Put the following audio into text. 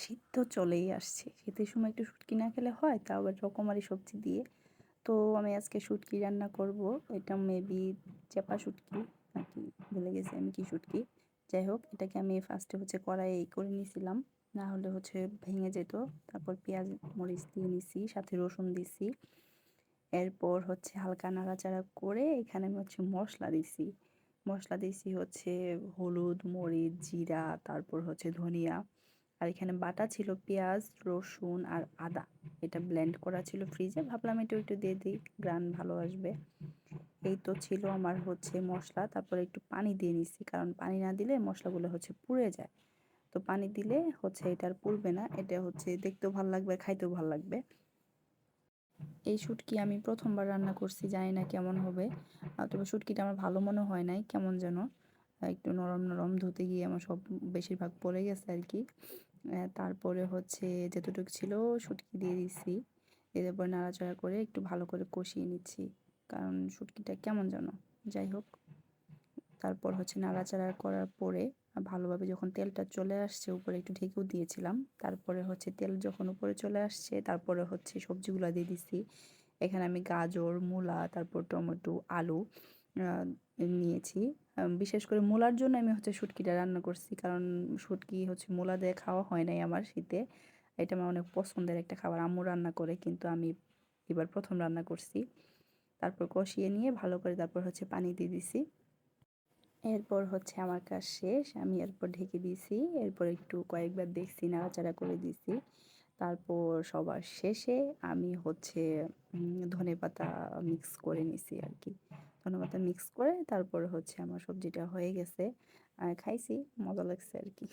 শীত তো চলেই আসছে। শীতের সময় একটু শুটকি না খেলে হয় তাও আবার রকমারি সবজি দিয়ে। তো আমি আজকে শুটকি রান্না করব। এটা মেবি চেপা শুটকি নাকি ভুলে গেছি আমি কি শুটকি। যাই হোক, এটাকে আমি ফার্স্টে হচ্ছে কড়াই করে নিয়েছিলাম না হলে হচ্ছে ভেঙে যেত। তারপর পেঁয়াজ, মরিচ দিয়ে নিছি, সাথে রসুন দিছি। এরপর হচ্ছে হালকা নাড়াচাড়া করে এখানে আমি হচ্ছে মশলা দিছি। মশলা দিছি হচ্ছে হলুদ, মরিচ, জিরা, তারপর হচ্ছে ধনিয়া। আর এখানে বাটা ছিল পেঁয়াজ, রসুন আর আদা। এটা ব্লেন্ড করা ছিল ফ্রিজে ভাবলাম একটু একটু দিয়ে দিই গ্রান ভালো আসবে। এই তো ছিল আমার হচ্ছে মশলা। তারপরে একটু পানি দিয়ে নিছি, কারণ পানি না দিলে মশলাগুলো হচ্ছে পুড়ে যায়। তো পানি দিলে হচ্ছে এটা আর পুড়বে না। এটা হচ্ছে দেখতেও ভালো লাগবে, খাইতেও ভালো লাগবে। এই শুটকি আমি প্রথমবার রান্না করছি, জানি না কেমন হবে। তবে শুটকিটা আমার ভালো মনে হয় নাই, কেমন যেন। একটু নরম নরম ধুতে গিয়ে আমার সব বেশিরভাগ পড়ে গেছে আর কি। তারপরে হচ্ছে যেতটুকু ছিল শুটকি দিয়ে দিছি। এরপর নাড়াচাড়া করে একটু ভালো করে কষিয়ে নিচ্ছি। কারণ শুটকিটা কেমন যেন, যাই হোক। তারপর হচ্ছে নাড়াচাড়া করার পরে ভালোভাবে যখন তেলটা চলে আসছে, উপরে একটু ঢেকেও দিয়েছিলাম। তারপরে হচ্ছে তেল যখন উপরে চলে আসছে, তারপরে হচ্ছে সবজিগুলো দিয়ে দিছি। এখানে আমি গাজর, মূলা, তারপর টমেটো, আলু নিয়েছি। বিশেষ করে মূলার জন্য আমি হচ্ছে শুটকিটা রান্না করছি। কারণ শুটকি হচ্ছে মূলা দিয়ে খাওয়া হয় নাই আমার শীতে। এটা আমার অনেক পছন্দের একটা খাবার। আম্মু রান্না করে, কিন্তু আমি এবার প্রথম রান্না করছি। তারপর কষিয়ে নিয়ে ভালো করে তারপর হচ্ছে পানি দিয়ে দিছি। এরপর হচ্ছে আমার কাজ শেষ। আমি এরপর ঢেকে দিয়েছি এরপর একটু কয়েকবার দেখছি, নাড়াচাড়া করে দিছি। তারপর সবার শেষে আমি হচ্ছে ধনে পাতা মিক্স করে নিছি আর কি। ধনে পাতা মিক্স করে তারপর হচ্ছে আমার সবজিটা হয়ে গেছে। খাইছি, মজা লাগছে আর কি।